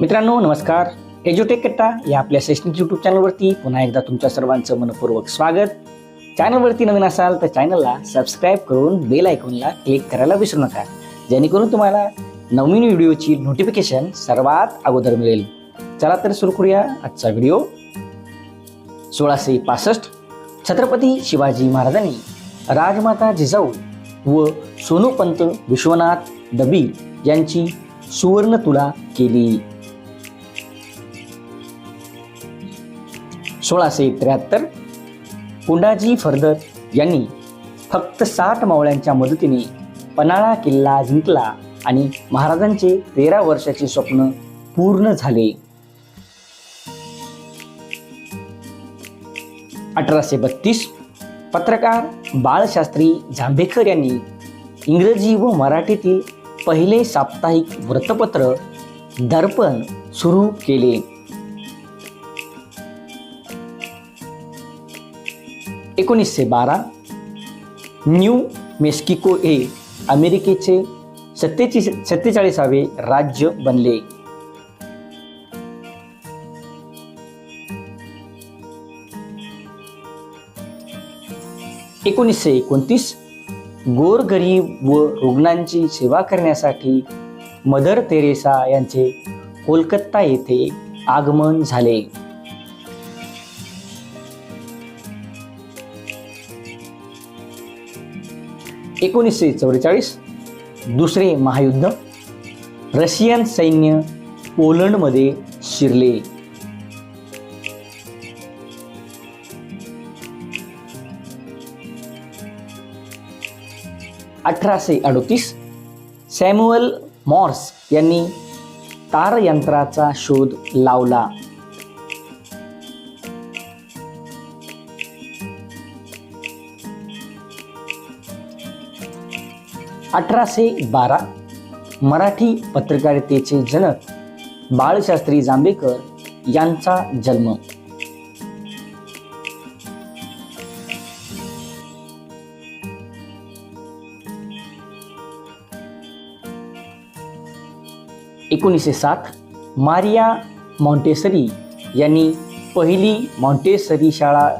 मित्रांनो नमस्कार. एज्युटेक कट्टा या आपल्या शैक्षणिक यूट्यूब चॅनलवरती पुन्हा एकदा तुमच्या सर्वांचं मनपूर्वक स्वागत. चॅनलवरती नवीन असाल तर चॅनलला सबस्क्राईब करून बेल आयकॉनला क्लिक करायला विसरू नका. जेणेकरून तुम्हाला नवीन व्हिडिओची नोटिफिकेशन सर्वात अगोदर मिळेल. चला तर सुरू करूया आजचा व्हिडिओ सोळाशे पासष्ट. छत्रपती शिवाजी महाराजांनी राजमाता जिजाऊ व सोनूपंत विश्वनाथ दबी यांची सुवर्ण तुला केली. सोळाशे त्र्याहत्तर. पुंडाजी फर्दर यांनी फक्त साठ मावळ्यांच्या मदतीने पन्हाळा किल्ला जिंकला आणि महाराजांचे तेरा वर्षाचे स्वप्न पूर्ण झाले. अठराशे बत्तीस पत्रकार बाळशास्त्री जांभेकर यांनी इंग्रजी व मराठीतील पहिले साप्ताहिक वृत्तपत्र दर्पण सुरू केले. एकोणीसशे बारा न्यू मेक्सिको हे अमेरिकेचे सत्तेची सत्तेचाळीसावे राज्य बनले. एकोणीसशे एकोणतीस गोरगरीब व रुग्णांची सेवा करण्यासाठी मदर तेरेसा यांचे कोलकाता येथे आगमन झाले. एकोणीसशे चौवेचाळीस दुसरे महायुद्ध. रशियन सैन्य पोलंडमध्ये शिरले. अठराशे अडोतीस सॅम्युअल मॉर्स यांनी तारयंत्राचा शोध लावला. अठराशे बारा. मराठी पत्रकारितेचे जनक बाळशास्त्री जांभेकर यांचा जन्म. एकोणीसशे सात मारिया मॉन्टेसरी यांनी पहिली मॉन्टेसरी शाळा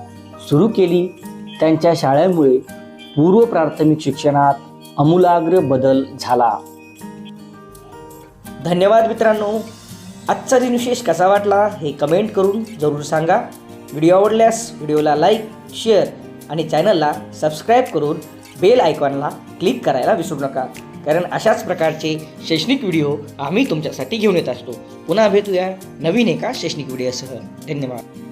सुरू केली. त्यांच्या शाळेमुळे पूर्व प्राथमिक शिक्षणात अमूलाग्र बदल झाला. धन्यवाद मित्रांनो. आजचा दिन विशेष कसा वाटला हे कमेंट करून जरूर सांगा. व्हिडिओ आवडल्यास व्हिडिओला लाईक शेअर आणि चॅनलला सबस्क्राईब करून बेल आयकॉनला क्लिक करायला विसरू नका. कारण अशाच प्रकारचे शैक्षणिक व्हिडिओ आम्ही तुमच्यासाठी घेऊन येत असतो. पुन्हा भेटूया नवीन एका शैक्षणिक व्हिडिओसह धन्यवाद.